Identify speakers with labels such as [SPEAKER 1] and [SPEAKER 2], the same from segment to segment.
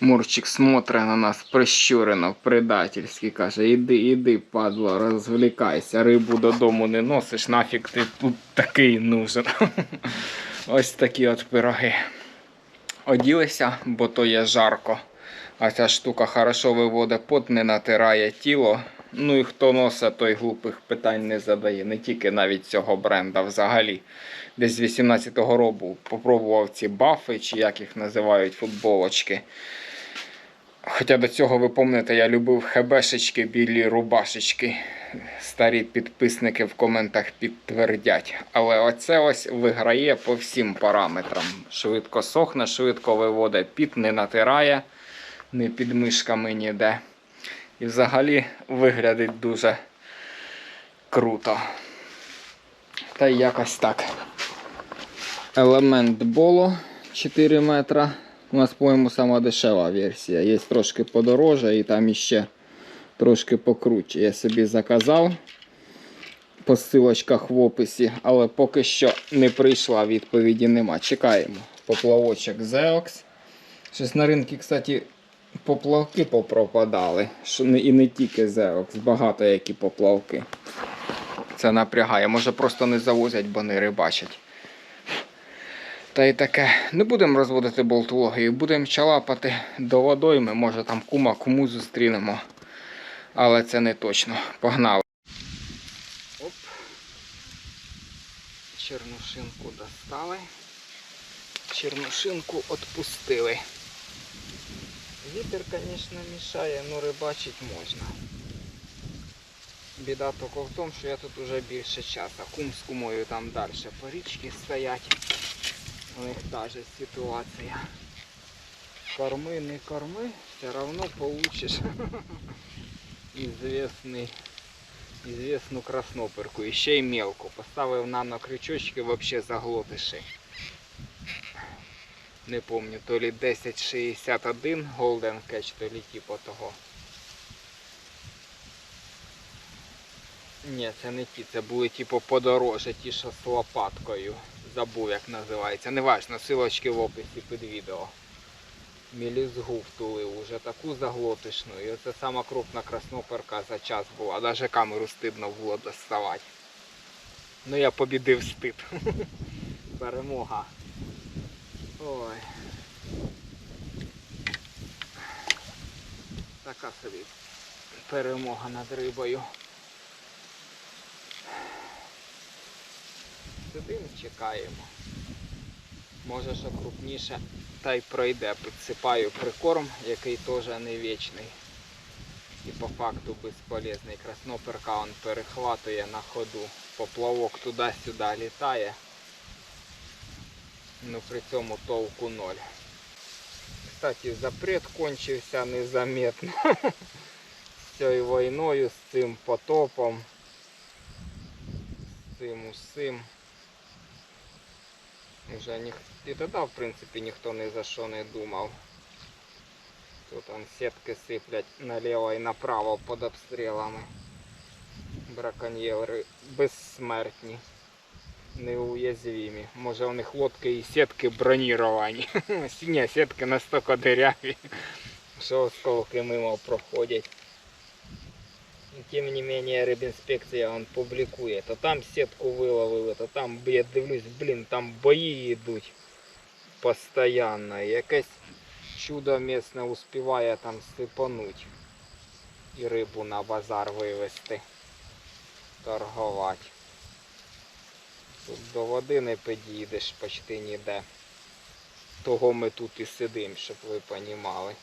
[SPEAKER 1] Мурчик смотре на нас прищурено, предательськи каже, іди, іди, падло, розвлікайся, рибу додому не носиш, нафіг ти тут такий нужен. Ось такі от пироги. Оділися, бо то є жарко. А ця штука хорошо виводить пот, не натирає тіло. Ну і хто носить, той глупих питань не задає. Не тільки навіть цього бренда взагалі. Десь з 18-го року попробував ці бафи, чи як їх називають футболочки. Хоча до цього ви пам'ятаєте, я любив хебешечки, білі рубашечки. Старі підписники в коментах підтвердять. Але оце ось виграє по всім параметрам. Швидко сохне, швидко виводить піт, не натирає, не під мишками ніде. І взагалі виглядить дуже круто. Та якось так. Елемент боло 4 метра. У нас, по-моєму, сама дешева версія. Є трошки подорожча і там іще трошки покруче. Я собі заказав по ссылочках в описі, але поки що не прийшла, відповіді нема. Чекаємо. Поплавочок Zeox. Щось на ринку, кстати, поплавки попропадали. І не тільки Zeox, багато які поплавки. Це напрягає. Може просто не завозять, бо не рибачать. Та й таке. Не будемо розводити болтологію, будемо чалапати до водойми, може там кума кому зустрінемо. Але це не точно. Погнали. Оп. Чернушинку достали. Чернушинку відпустили. Вітер, звісно, мішає, але рибачить можна. Біда тільки в тому, що я тут вже більше часу. Кум з кумою там далі по річці стоять. У них та же ситуація. Корми, не корми, все равно получиш известный, известну красноперку. І ще й мелку. Поставив на крючочки вообще заглотиши. Не помню, то ли 1061 Golden Catch, то ли типу того. Ні, це не ті, це були типу подорожче, ті, що з лопаткою. Забув як називається. Неважно, силочки в описі під відео. Мілізгу втулив, уже таку заглотишну. І це сама крупна красноперка за час була. Навіть камеру стидно було доставати. Ну я побідив стид. Перемога. Ой. Така собі перемога над рибою. Сидимо, чекаємо. Може, що крупніше, та й пройде. Підсипаю прикорм, який теж не вічний. І по факту безполезний. Красноперка он перехватує на ходу. Поплавок туди-сюди літає. Ну при цьому толку ноль. Кстати, запрет кончився незаметно. З цією війною, з цим потопом. З цим усім. Уже ніх... І тоді, в принципі, ніхто ні за що не думав. Тут он сітки сиплять наліво і направо під обстрілами. Браконьєри безсмертні, неуязвимі. Може у них лодки і сітки броніровані. Ні, сітки настільки диряві, що осколки мимо проходять. І Тим не менее рибінспекція он публікує. То там сітку виловили, то там, я дивлюсь, блін, там бої йдуть постоянно. Якесь чудо місне успіває там сипануть і рибу на базар вивезти, торгувати. Тут до води не підійдеш почти ніде. Того ми тут і сидимо, щоб ви понімали.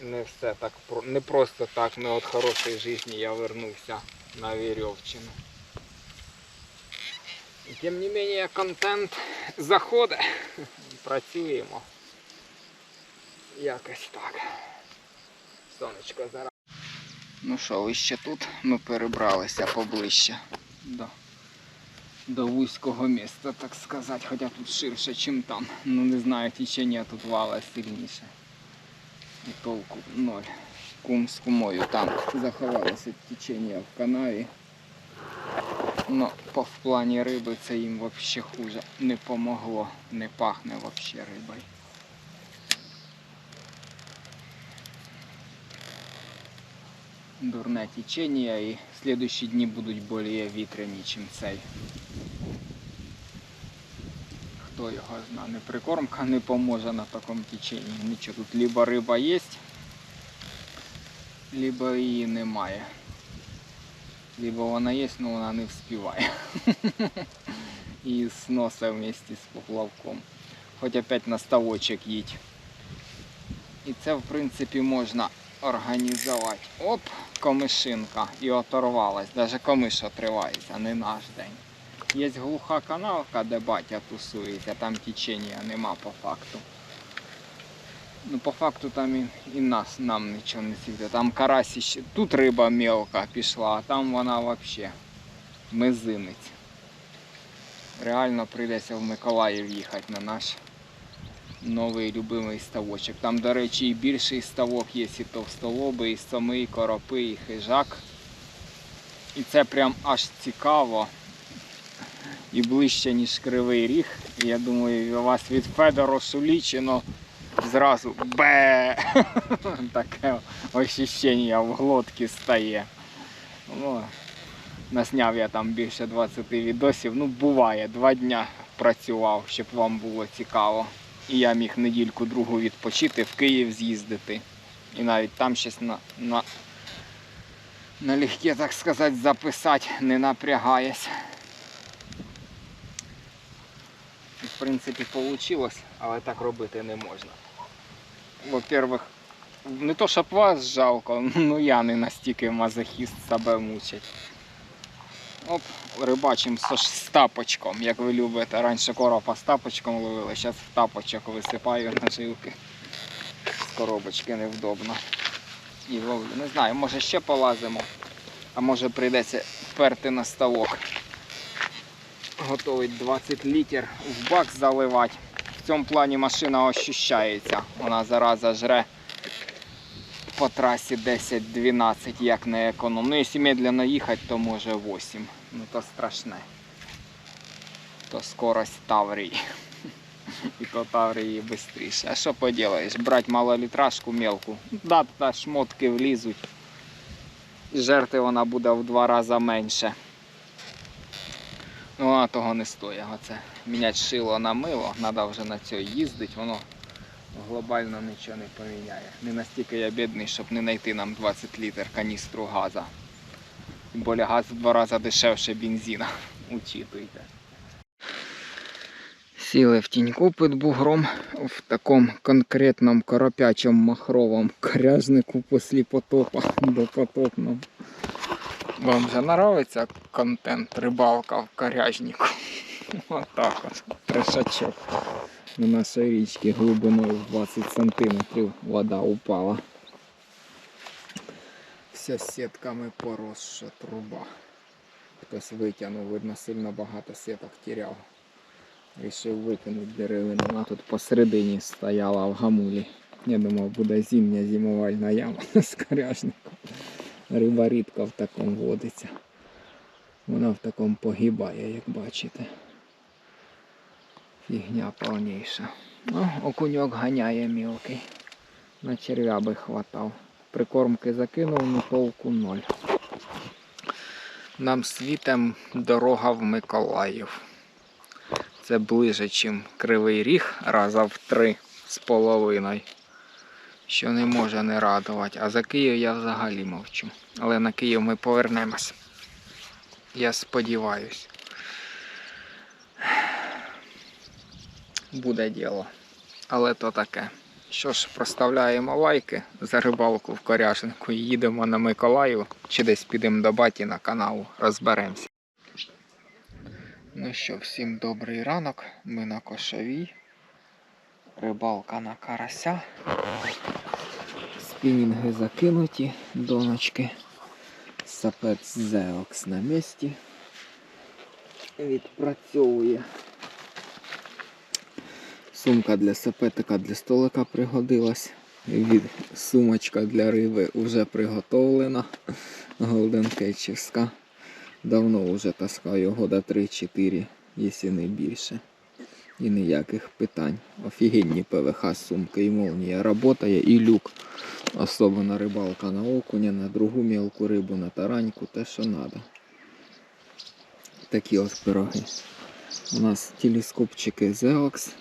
[SPEAKER 1] Не все так не просто так, не від хорошої житті я вернувся на Вірьовчину. Тим не менее контент заходить. Працюємо. Якось так. Сонечко зараз. Ну що, ви ще тут ми перебралися поближче до, до вузького міста, так сказати, хоча тут ширше, ніж там. Ну не знаю, течення тут вала сильніше. И толку ноль. Кум з кумою там от течения в канаве. Но ну, по в плане рыбы це им вообще хуже не помогло, не пахне вообще рыбой. Дурне течение и следующие дни будуть более вітряні, чем цей. Хто його знає, не прикормка не поможе на такому теченні. Нічого, тут либо риба є, либо її немає. Либо вона є, але вона не вспіває. І сноса вместе з поплавком. Хоч опять на ставочок їдь. І це в принципі можна організувати. Оп, комишинка і оторвалась. Даже комиш отривається, не наш день. Є глуха канавка, де батя тусується, там течення нема по факту. Ну, по факту там і, і нас, нам нічого не світить. Там карась іще. Тут риба мелка пішла, а там вона взагалі мизинець. Реально прийдеться в Миколаїв їхати на наш новий любимий ставочок. Там, до речі, і більший ставок є, і товстолоби, і соми, і коропи, і хижак. І це прям аж цікаво. І ближче, ніж кривий ріг. Я думаю, у вас від Федору Шулічино зразу бе таке ощущення в глотці стає. Ну, насняв я там більше 20 відосів. Ну, буває, два дня працював, щоб вам було цікаво. І я міг недільку другу відпочити, в Київ з'їздити. І навіть там щось на, на, налегке, так сказати, записати, не напрягаясь. І, В принципі, вийшло, але так робити не можна. Во-первых, не то, щоб вас жалко, ну я не настільки мазохіст себе мучить. Оп, рибачим з тапочком, як ви любите. Раніше коропа з тапочком ловили, зараз в тапочок висипаю наживки. З коробочки невдобно. І ловлю. Не знаю, може ще полазимо, а може прийдеться вперти на ставок. Готовий 20 літр в бак заливати. В цьому плані машина ощущається. Вона зараза жре по трасі 10-12, як не економ. Ну, якщо медленно їхати, то може 8. Ну то страшне. То скорость Таврії. І то Таврії швидше. А що поділаєш? Брати малолітражку мелку. Да, та шмотки влізуть. Жерти вона буде в два рази менше. Ну, вона того не стоїть. Оце міняти шило на мило, треба вже на цьому їздити, воно глобально нічого не поміняє. Не настільки я бідний, щоб не знайти нам 20 літр каністру газа. Тим більше газ в два рази дешевше бензина. Учитуйте. Сіли в тіньку під бугром в такому конкретному коропячому махровому коряжнику після потопа до потопного. Вам же нравиться контент рибалка в коряжнику? Отак от, трешачок. На нашій річці глибиною в 20 сантиметрів вода упала. Вся сітками поросша труба. Хтось витягнув, видно, сильно багато сіток тіряв. Рішив викинути деревину. Вона тут посередині стояла в гамулі. Я думав, буде зимня зимувальна яма з коряжником. Риба рідко в такому водиться. Вона в такому погибає, як бачите. Фігня повніша. Ну, окуньок ганяє мілкий. На черв'я би хватав. Прикормки закинув, ну толку ноль. Нам світем дорога в Миколаїв. Це ближе, ніж Кривий Ріг, раза в три з половиною. Що не може не радувати. А за Київ я взагалі мовчу. Але на Київ ми повернемось. Я сподіваюсь. Буде діло. Але то таке. Що ж, проставляємо лайки за рибалку в Коряшенку і їдемо на Миколаїв, чи десь підемо до баті на канал, розберемося. Ну що, всім добрий ранок. Ми на кошовій. Рибалка на карася. Спінінги закинуті, доночки. Сапець Зеокс на місці. Відпрацьовує. Сумка для сапетика для столика пригодилась. Від сумочка для риби вже приготовлена. Голденкетчівська. Давно вже таскаю года 3-4, якщо не більше. І ніяких питань. Офігенні ПВХ сумки і молнія. Работає і люк Особливо рибалка на окуня, на другу мілку рибу, на тараньку, те, що треба. Такі ось пироги. У нас телескопчики Zeox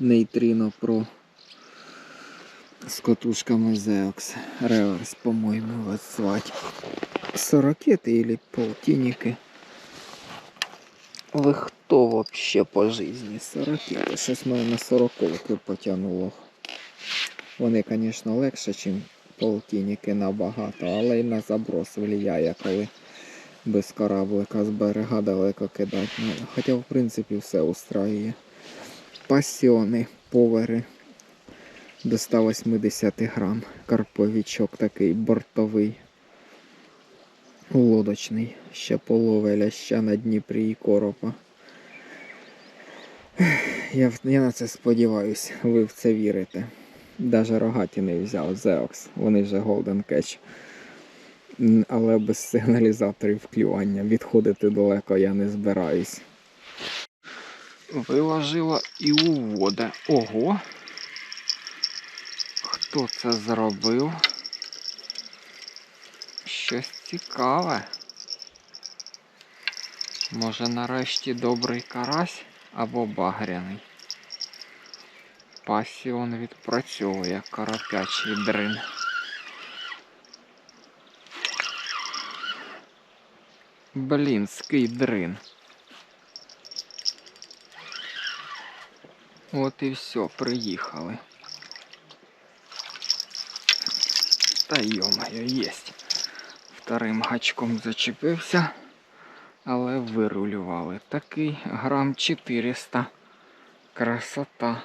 [SPEAKER 1] Neutrino Pro з катушками Zeox Reverse, по-моєму, звати. Сорокети или полтинники. Ви хто вообще по житті? Сорокети. Щось мене на сороковки потягнуло. Вони, звісно, легше, ніж полтинники набагато, але й на заброс влияє, коли без кораблика з берега далеко кидати треба. Хоча, в принципі, все устраює. Пасіони, повери до 180 грам. Карповічок такий бортовий. Лодочний. Ще полове ляща на Дніпрі і коропа. Я, я на це сподіваюсь, ви в це вірите. Даже рогаті не взяв Zeox. Вони вже Golden Catch. Але без сигналізаторів клювання. Відходити далеко я не збираюсь. Виложила і уводе. Ого. Хто це зробив? Щось цікаве. Може нарешті добрий карась або багряний. Пасіон відпрацьовує коропячий дрин. Блінський дрин. От і все, приїхали. Та йомаю, єсть. Вторим гачком зачепився, але вирулювали. Такий грам 400. Красота.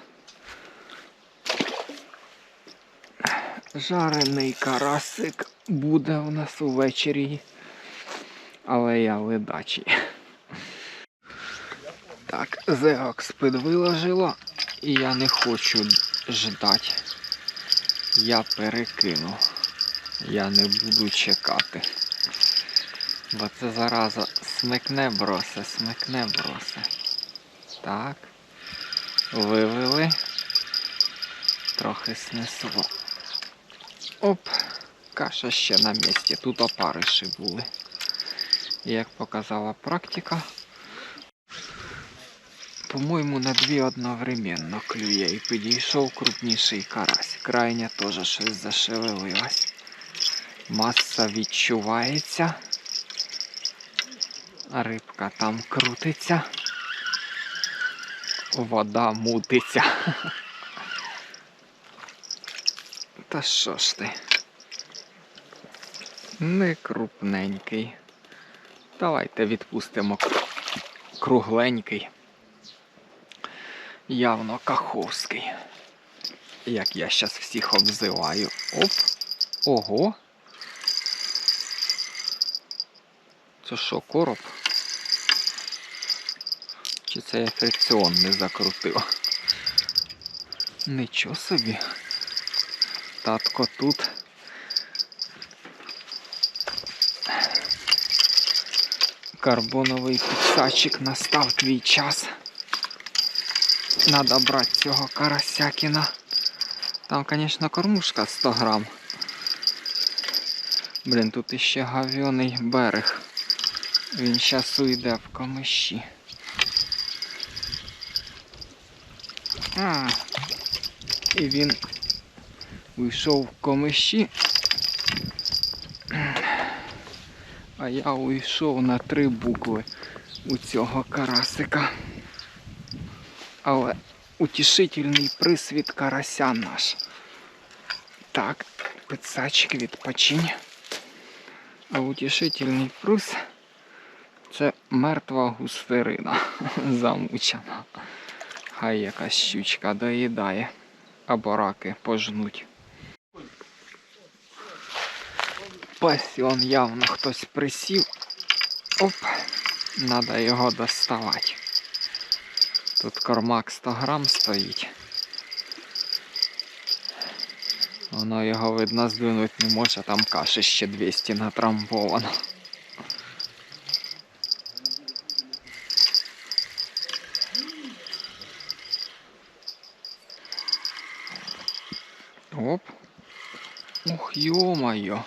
[SPEAKER 1] Жарений карасик буде у нас увечері. Але я ледачий. Так, Зеакс підвиложила, і я не хочу ждати. Я перекину. Я не буду чекати. Бо це зараза смикне бросе, смикне бросе. Так. Вивели. Трохи снесло. Оп, каша ще на місці. Тут опариші були. Як показала практика, по-моєму, на дві одновременно клює і підійшов крупніший карась. Крайня теж щось зашевелилась. Маса відчувається. Рибка там крутиться. Вода мутиться. Та що ж ти? Не крупненький. Давайте відпустимо кругленький. Явно каховський. Як я зараз всіх обзиваю. Оп. Ого. Це що, короб? Чи це я фрикціон не закрутив? Нічого собі. Татко тут. Карбоновий підсачик настав твій час. Надо брати цього карасякіна. Там, звісно, кормушка 100 грам. Блін, тут іще гавьоний берег. Він зараз уйде в камиші. А, і він уйшов в комиші. А я уйшов на три букви у цього карасика. Але утішительний присвіт карася наш. Так, пицачик відпочинь. А утішительний приз це мертва густерина замучена. Хай якась щучка доїдає. Або раки пожнуть. Пасіон явно хтось присів. Оп, надо його доставати. Тут кормак 100 грам стоїть. Воно його видно здвинуть не може, там каші ще 200 натрамбовано. Оп. Ух, ё-моё.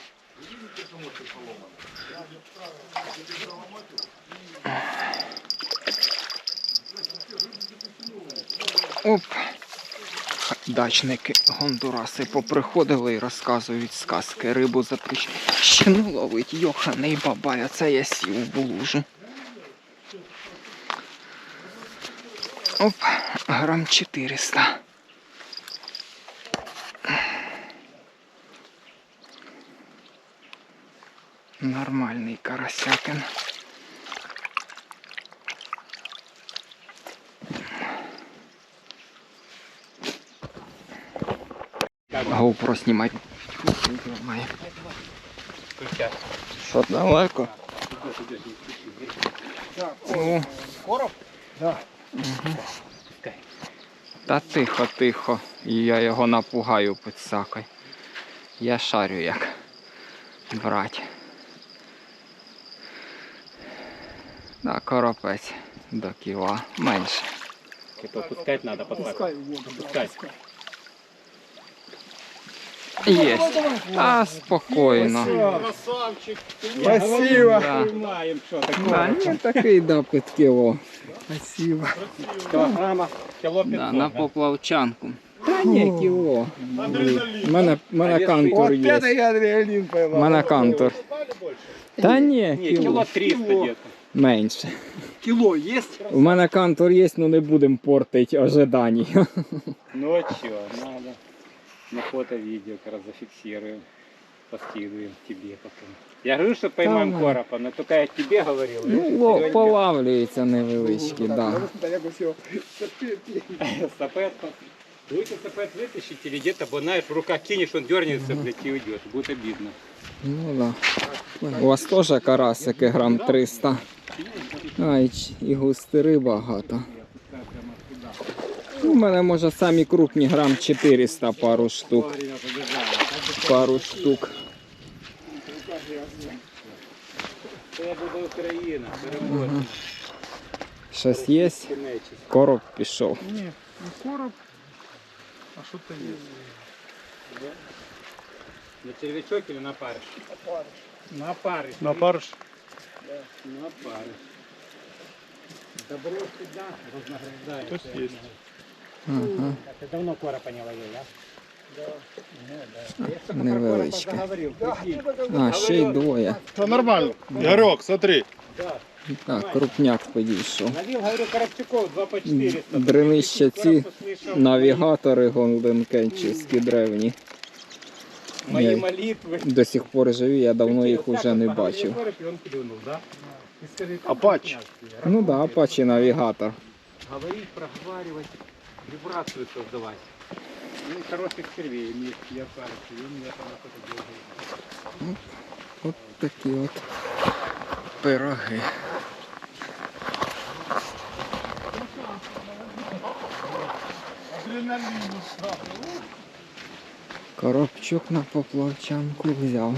[SPEAKER 1] Оп. Дачники Гондураси поприходили і розказують сказки. Рибу запрещено ловить. Йоханий бабай, а це я сів у лужу. Оп, грам 400. Нормальний карасякин. GoPro. Знімай. Що далеко? О.
[SPEAKER 2] Короб? Да.
[SPEAKER 1] Та тихо, тихо. І я його напугаю підсакой. Я шарю як брать. Да, коропець до кіла. Менше.
[SPEAKER 3] Типа пускать.
[SPEAKER 2] Пускай в.
[SPEAKER 3] Пускай.
[SPEAKER 1] Є. А, спокійно.
[SPEAKER 2] Красавчик.
[SPEAKER 1] Спасибо. Да. Да, ні, такий да, під кіло.
[SPEAKER 2] Спасибо.
[SPEAKER 3] Килограмма, кило 500.
[SPEAKER 1] Да, на поплавчанку. Та ні, кіло. У мене, мене кантур є.
[SPEAKER 2] пятый адреналин
[SPEAKER 1] У мене кантур. Та ні,
[SPEAKER 3] Не,
[SPEAKER 1] кіло.
[SPEAKER 3] кило 300 где-то.
[SPEAKER 1] Менше.
[SPEAKER 2] Кило есть?
[SPEAKER 1] У мене кантур є, ну не будемо портити ожидані.
[SPEAKER 3] Ну а чё, надо На фото, видео как раз зафиксируем. Поскидываем тебе потом. Я говорю, что поймаем
[SPEAKER 1] Там,
[SPEAKER 3] коропа, но только я тебе говорил.
[SPEAKER 1] Ну, ло, полавлюється невеличкі, да.
[SPEAKER 2] Я бы все.
[SPEAKER 3] Сапет. Лучше сапет вытащить или где-то, бо знаешь, в руках кинешь, он дернется, блядь, и уйдет. Будет обидно.
[SPEAKER 1] Ну да. У вас теж карасики грам 300. Ай, ч- і густири багато. У мене може самі крупні грам 400 пару штук. Пару штук.
[SPEAKER 3] Це буде Україна, переможемо.
[SPEAKER 1] Щось є? Короб пішов.
[SPEAKER 2] Не, не короб, а что-то есть.
[SPEAKER 3] На червячок или на парыш? На парыш.
[SPEAKER 2] На парш.
[SPEAKER 3] На парыш. Добро всегда вознаграждает.
[SPEAKER 2] То есть есть.
[SPEAKER 1] Ага.
[SPEAKER 3] Ты давно коропа не ловил, да? Я
[SPEAKER 1] Невеличке.
[SPEAKER 3] заговорил.
[SPEAKER 1] А, ще й двоє.
[SPEAKER 4] Все нормально. Игорек, смотри.
[SPEAKER 1] Так, крупняк підійшов.
[SPEAKER 3] Ловил, говорю, коробчуков 2 по 400.
[SPEAKER 1] Дренища ці
[SPEAKER 3] Короб услышал
[SPEAKER 1] Навігатори голденкенчівські древні.
[SPEAKER 3] Мои
[SPEAKER 1] Я-
[SPEAKER 3] молитвы.
[SPEAKER 1] До сих пор живі, я давно їх
[SPEAKER 3] Вот так
[SPEAKER 1] уже
[SPEAKER 3] вот
[SPEAKER 1] не
[SPEAKER 3] поговорил
[SPEAKER 1] бачив.
[SPEAKER 3] короб, и он клюнул, да? И скажи, как
[SPEAKER 4] Апач.
[SPEAKER 3] вкусняшки.
[SPEAKER 1] Ну да, Apache навігатор.
[SPEAKER 3] Говорить, проговаривать, вибрацию создавать. Ну, и хороших червей иметь, я кажется, и у меня там это делает.
[SPEAKER 1] От такі от пироги. Коробчук на поплавчанку взяв.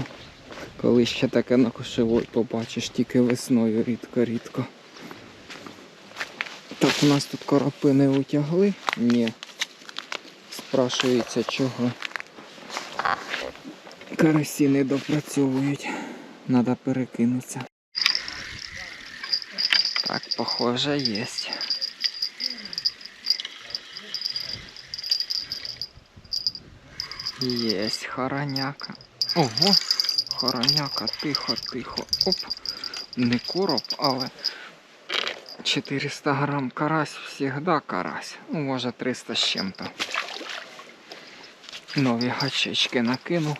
[SPEAKER 1] Коли ще таке на кошевой побачиш, тільки весною рідко-рідко. У нас тут коропи не утягли? Ні. Спрашується чого. Карасі не допрацьовують. Надо перекинутися. Так, похоже, есть. Есть хороняка. Ого! Хороняка, тихо, тихо. Оп. Не короб, але 400 грам карась всегда карась. Ну, може 300 з чим-то. Нові гачечки накинув.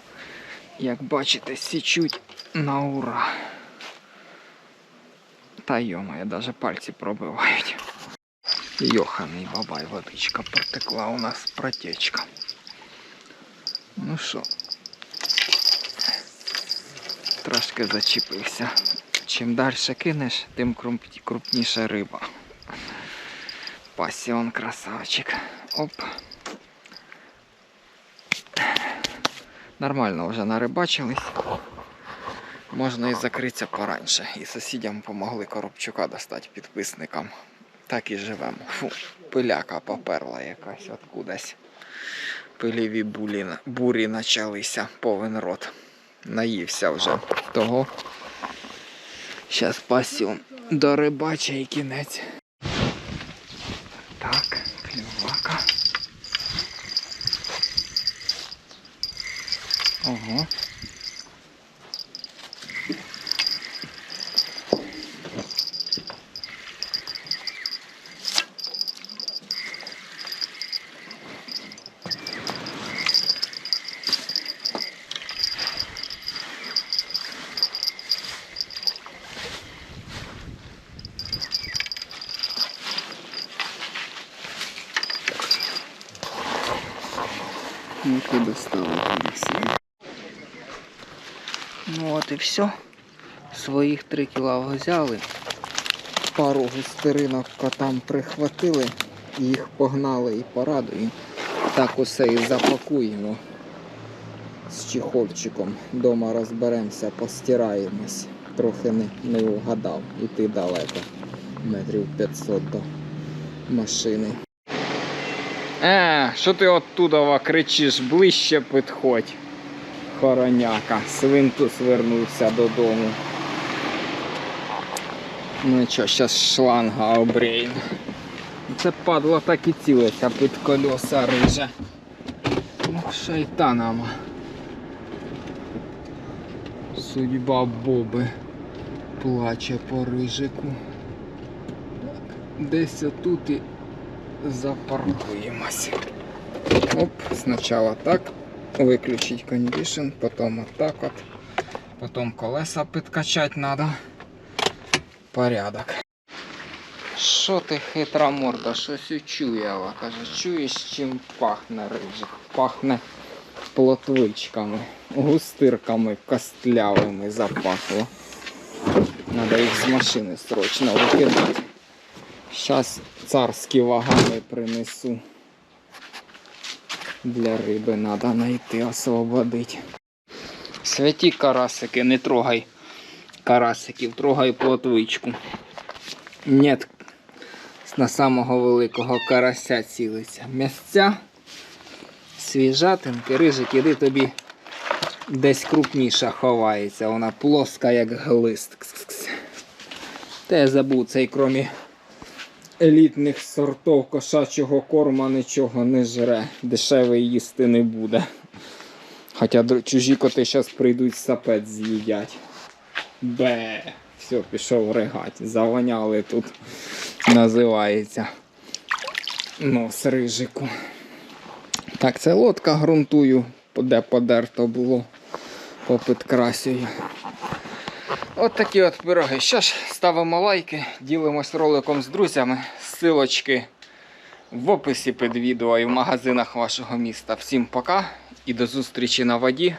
[SPEAKER 1] Як бачите, січуть на ура. Та йомає, даже пальці пробивають. Йоханий бабай, водичка протекла у нас протечка. Ну що, трошки зачепився. Чим далі кинеш, тим круп- крупніша риба. Пасіон красавчик. Оп. Нормально вже нарибачились. Можна і закритися пораньше. І сусідям помогли коробчука достати підписникам. Так і живемо. Фу, пиляка поперла якась откудись. Пиліві бурі почалися, повен рот. Наївся вже того. Щас пасю до рибача і кінець. Так, клювака. Ого. Ну, ти достала Олексій. Ну от і все. Своїх три кіла взяли. Пару густеринок котам прихватили, їх погнали і порадуємо. Так усе і запакуємо з чехольчиком. Дома розберемося, постираємось. Трохи не, не угадав. Іти далеко. Метрів 500 до машини. Е, що ти оттуда кричиш, ближче підходь. Хороняка. Свинтус вернувся додому. Ну що, зараз шланга обреєм. Це падло так і цілиться під колеса рижа. Ну. Судьба Боби плаче по рижику. Десь отут і запаркуємось. Оп, спочатку так. Виключить кондишн, потім отак от. Потім колеса підкачати треба. Порядок. Що ти хитра морда, щось учуяла. Каже, чуєш, чим пахне рижик? Пахне плотвичками, густирками костлявими запахло. Надо їх з машини срочно викидати. Зараз царські вагани принесу. Для риби треба знайти, освободити. Святі карасики, не трогай карасиків, трогай плотвичку. Нет, на самого великого карася цілиться. М'ясця, свіжатинки, рижик, іди тобі десь крупніша ховається. Вона плоска, як глист. Та я забув цей кромі елітних сортов кошачого корма нічого не жре. Дешевий їсти не буде. Хоча чужі коти зараз прийдуть сапець з'їдять. Бе. Все, пішов ригать. Завоняли тут. Називається. Нос рижику. Так, це лодка грунтую, де подерто було. Попідкрасюю. От такі от пироги. Що ж, ставимо лайки, ділимось роликом з друзями. Силочки в описі під відео і в магазинах вашого міста. Всім пока і до зустрічі на воді.